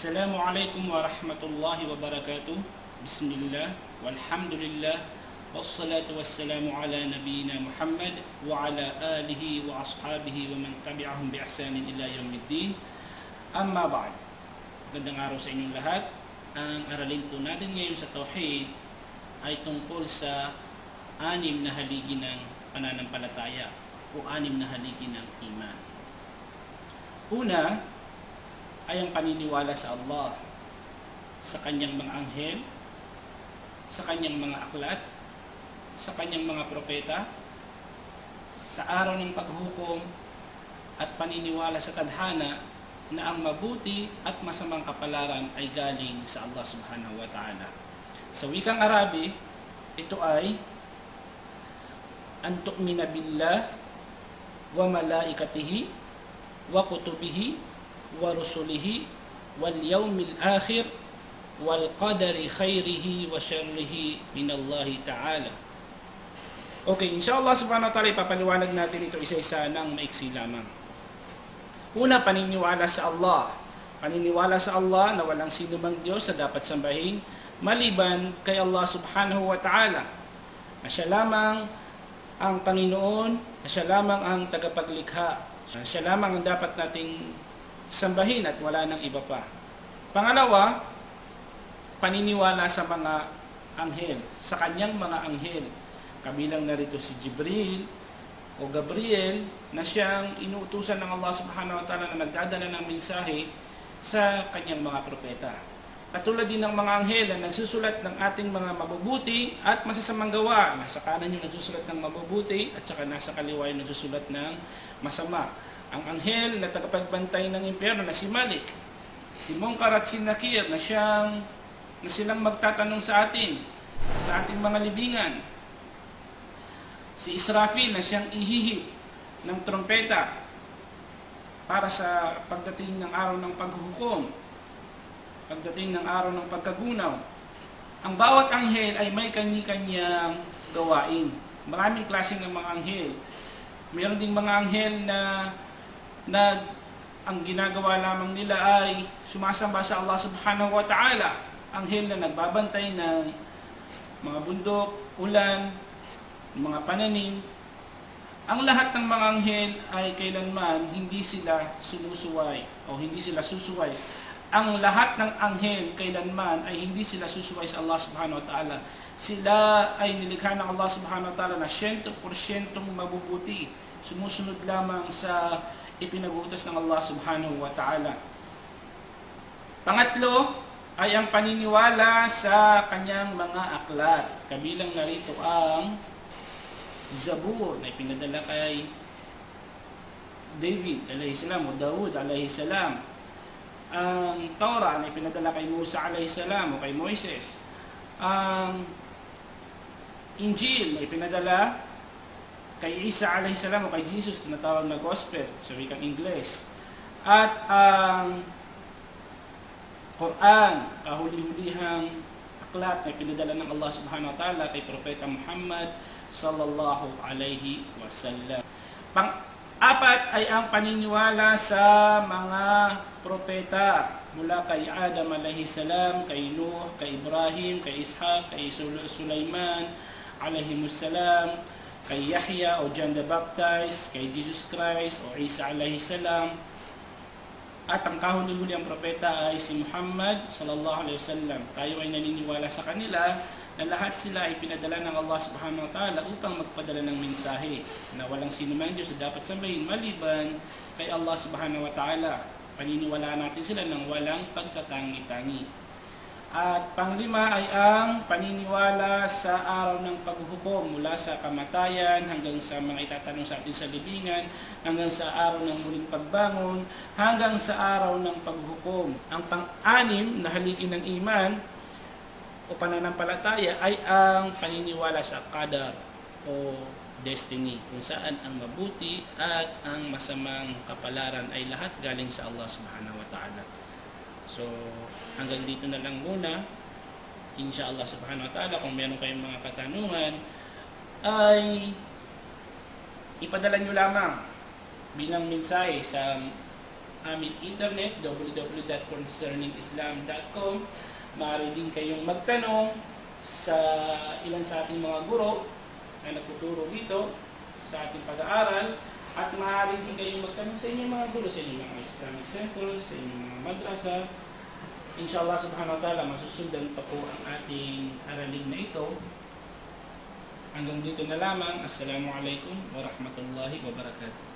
السلام عليكم ورحمة الله وبركاته بسم الله والحمد لله والصلاة والسلام على نبينا محمد وعلى آله وأصحابه ومن تبعهم بإحسان إلى يوم الدين أما بعد Gandang araw sa inyong lahat. Ang aralin po natin ngayon sa Tauhid ay tungkol sa anim na haligi ng pananampalataya o anim na haligi ng iman. Una ay ang paniniwala sa Allah, sa kanyang mga anghel, sa kanyang mga aklat, sa kanyang mga propeta, sa araw ng paghukom at paniniwala sa tadhana na ang mabuti at masamang kapalaran ay galing sa Allah subhanahu wa ta'ala. Sa wikang Arabi, ito ay an tu'mina billah wa malaikatihi wa kutubihi akhir wal qadari khairihi wa syarrihi min Allah ta'ala. Okay, inshallah subhanahu wa ta'ala ipapaliwanag natin ito isa-isa ng maiksi lamang. Una, paniniwala sa Allah. Paniniwala sa Allah na walang sino mang Diyos na dapat sambahin maliban kay Allah subhanahu wa ta'ala. Na siya lamang ang Panginoon, na siya lamang ang tagapaglikha. Na siya lamang ang dapat nating sambahin at wala nang iba pa. Pangalawa, paniniwala sa mga anghel, sa kanyang mga anghel. Kabilang narito si Jibril, o Gabriel na siyang inuutusan ng Allah subhanahu wa ta'ala na nagdadala ng mensahe sa kanyang mga propeta. Katulad din ng mga anghel na nagsusulat ng ating mga mabubuti at masasamang gawa. Nasa kanan yung nagsusulat ng mabubuti at saka nasa kaliwa yung nagsusulat ng masama. Ang anghel na tagapagbantay ng impyerno na si Malik, si Munkar at si na siyang na silang magtatanong sa atin sa ating mga libingan si Israfil na siyang ihihip ng trompeta para sa pagdating ng araw ng paghuhukom, pagdating ng araw ng pagkagunaw. Ang bawat anghel ay may kani-kanyang gawain. Maraming klase ng mga anghel. Mayroon ding mga anghel na, na ang ginagawa lamang nila ay sumasamba sa Allah subhanahu wa ta'ala. Anghel na nagbabantay ng mga bundok, ulan, mga pananim, ang lahat ng mga anghel ay kailanman hindi sila sumusuway o hindi sila susuway. Ang lahat ng anghel kailanman ay hindi sila susuway sa Allah subhanahu wa ta'ala. Sila ay nilikha ng Allah subhanahu wa ta'ala na 100% mabubuti. Sumusunod lamang sa ipinagutos ng Allah subhanahu wa ta'ala. Pangatlo, ay ang paniniwala sa kanyang mga aklat. Kabilang narito ang Zabur na ipinadala kay David alayhi salam o Daud alayhi salam. Ang Torah na ipinadala kay Musa alayhi salam o kay Moises. Ang Injil na ipinadala kay Isa alayhi salam o kay Jesus tinatawag na gospel sa wikang Ingles. At ang Quran, kahuli-hulihang aklat na pinadala ng Allah subhanahu wa ta'ala kay Propeta Muhammad sallallahu alayhi wasallam. Pang-apat ay ang paniniwala sa mga propeta mula kay Adam alayhi salam, kay Nuh, kay Ibrahim, kay Ishaq, kay Sulaiman alayhi salam, kay Yahya o John the Baptist, kay Jesus Christ o Isa alayhi salam, at ang kahuli-huli ang propeta ay si Muhammad sallallahu alaihi wasallam. Tayo ay naniniwala sa kanila na lahat sila ay pinadala ng Allah subhanahu wa ta'ala upang magpadala ng mensahe na walang sino man Diyos dapat sambahin maliban kay Allah subhanahu wa ta'ala. Paniniwala natin sila ng walang pagtatangi-tangi. At panglima ay ang paniniwala sa araw ng paghuhukom mula sa kamatayan hanggang sa mga itatanong sa atin sa libingan, hanggang sa araw ng muling pagbangon, hanggang sa araw ng paghuhukom. Ang pang-anim na haligi ng iman o pananampalataya ay ang paniniwala sa qadar o destiny kung saan ang mabuti at ang masamang kapalaran ay lahat galing sa Allah subhanahu wa ta'ala. So, hanggang dito na lang muna. Inshallah subhanahu wa ta'ala, kung meron kayong mga katanungan, ay ipadala nyo lamang bilang mensahe sa aming internet, www.concerningislam.com. Maaari din kayong magtanong sa ilan sa ating mga guro na nagtuturo dito sa ating pag-aaral at maaari din kayong magtanong sa inyong mga guro, sa inyong mga Islamic centers, sa inyong mga madrasa. Inshallah subhanahu wa ta'ala, masusundan pa po ang ating aralin na ito. Hanggang dito na lamang. Assalamualaikum warahmatullahi wabarakatuh.